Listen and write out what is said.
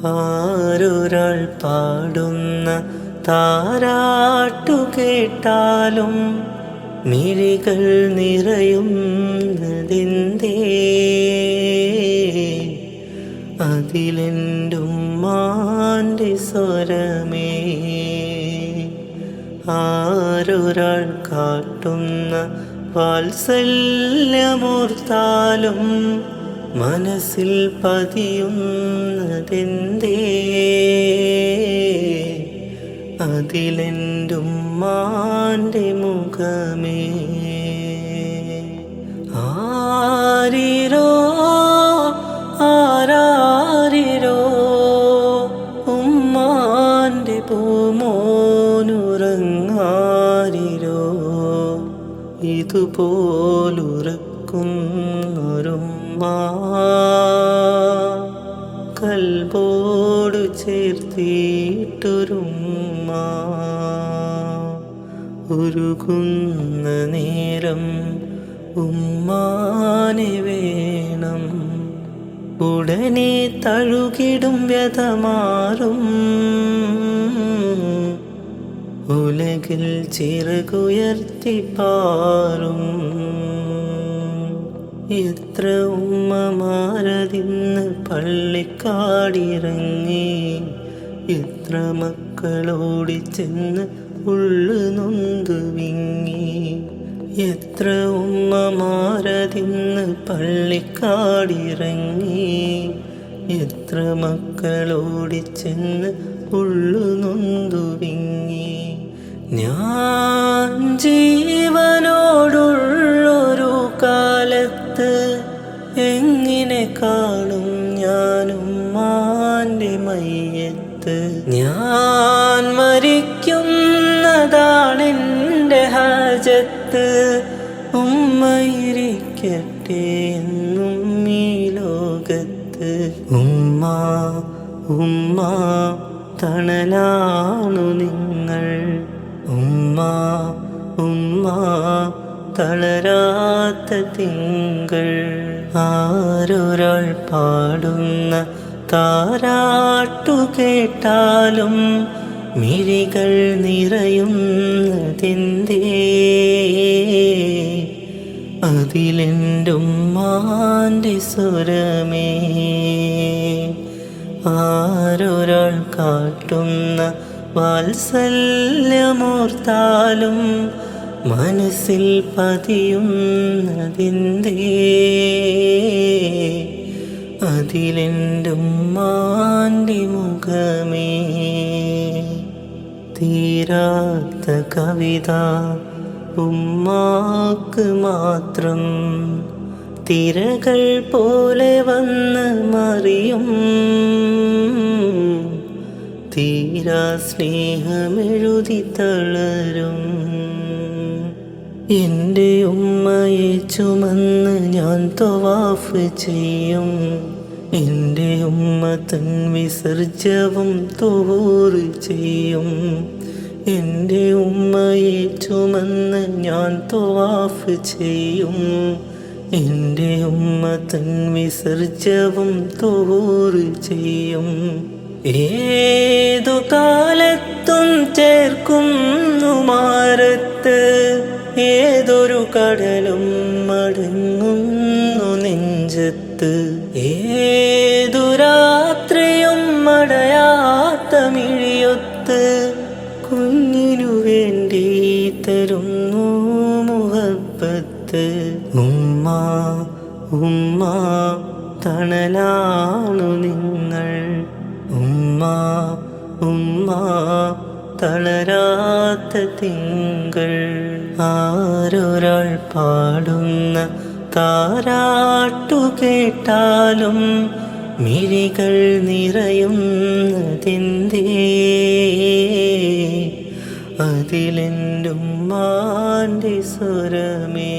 ആരൊരാൾ പാടുന്ന താരാട്ടു കേട്ടാലും മിഴികൾ നിറയുന്നതെന്തേ അതിലെന്റുമ്മാന്റെ സ്വരമേ. ആരൊരാൾ കാട്ടുന്ന വാത്സല്യമോർത്താലും മനസ്സിൽ പതിയുന്നതെന്തേ? അതിലെന്റുമ്മാന്റെ മുഖമേ. ആരിരോ പൂമോനുറങ്ങാരിരോ. ഇതുപോലുറക്കുന്നൊരുമ്മ കൽബോട് ചേർത്തിട്ടൊരുമ്മ ഉരുകുന്ന നേരം ഉമ്മാനെ വേണം. ഉടനെ തഴുകിടും വ്യതമാറും. ഉലകിൽ ചിറകുയർത്തി പാറും. എത്ര ഉമ്മമാരതിന്ന് പള്ളിക്കാടിറങ്ങി. എത്ര മക്കളോടി ചെന്ന് ഉള്ളു നൊന്തു വിങ്ങി. എത്ര ഉമ്മമാരതിന്ന് പള്ളിക്കാടിറങ്ങി. എത്ര മക്കളോടി ചെന്ന് ഉള്ളു നൊന്തു വിങ്ങി. ഞാൻ ജീവനോടുള്ളൊരു കാലത്ത് എങ്ങനെ കാണും ഞാനും മാന്റെ മയ്യത്ത്? ഞാൻ മരിക്കുന്നതാണെന്റെ ഹാജത്ത്. ഉമ്മയിരിക്കട്ടെ എന്നും ഈ ലോകത്ത്. ഉമ്മ ഉമ്മ തണലാണു നിങ്ങൾ. ഉമ്മ ഉമ്മ തളരാത്ത തിങ്കൾ ആരൊരാൾ പാടുന്ന താരാട്ടു കേട്ടാലും മിഴികൾ അതിലെന്തും അതിലെന്റുമ്മാന്റെ സ്വരമേ? ആരൊരാൾ കാട്ടുന്ന വാത്സല്യമോർത്താലും മനസ്സിൽ പതിയുന്നതിന്റെ അതിലെന്റുമ്മാന്റെ മുഖമേ. തീരാത്ത കവിത ഉമ്മാക്ക് മാത്രം. തിരകൾ പോലെ വന്ന് മറിയും. തീരാ സ്നേഹമെഴുതി തളരും. എന്റെ ഉമ്മയെ ചുമന്ന് ഞാൻ തവാഫ് ചെയ്യും. എന്റെ ഉമ്മ തൻ വിസർജവും തോറ് ചെയ്യും. എന്റെ ഉമ്മയെ ചുമന്ന് ഞാൻ തവാഫ് ചെയ്യും. എന്റെ ഉമ്മ തൻ വിസർജവും തോറ് ചെയ്യും. ഏതു കാലത്തും ചേർക്കുന്നു മാറത്ത് ഏതൊരു കടലും മടങ്ങുന്നു നെഞ്ചത്ത്. ഏതു രാത്രിയും മടയാത്ത മിഴിയൊത്ത് കുഞ്ഞിനു വേണ്ടി തരുന്നു മുഹബത്ത്. ഉമ്മ ഉമ്മ തണലാണു നിങ്ങൾ. ഉമ്മ ഉമ്മ തളരാത്ത തിങ്കൾ. ആരൊരാൾ പാടുന്ന താരാട്ടു കേട്ടാലും മിഴികൾ അതിലെന്നും അതിലെന്റുമ്മാന്റെ സ്വരമേ.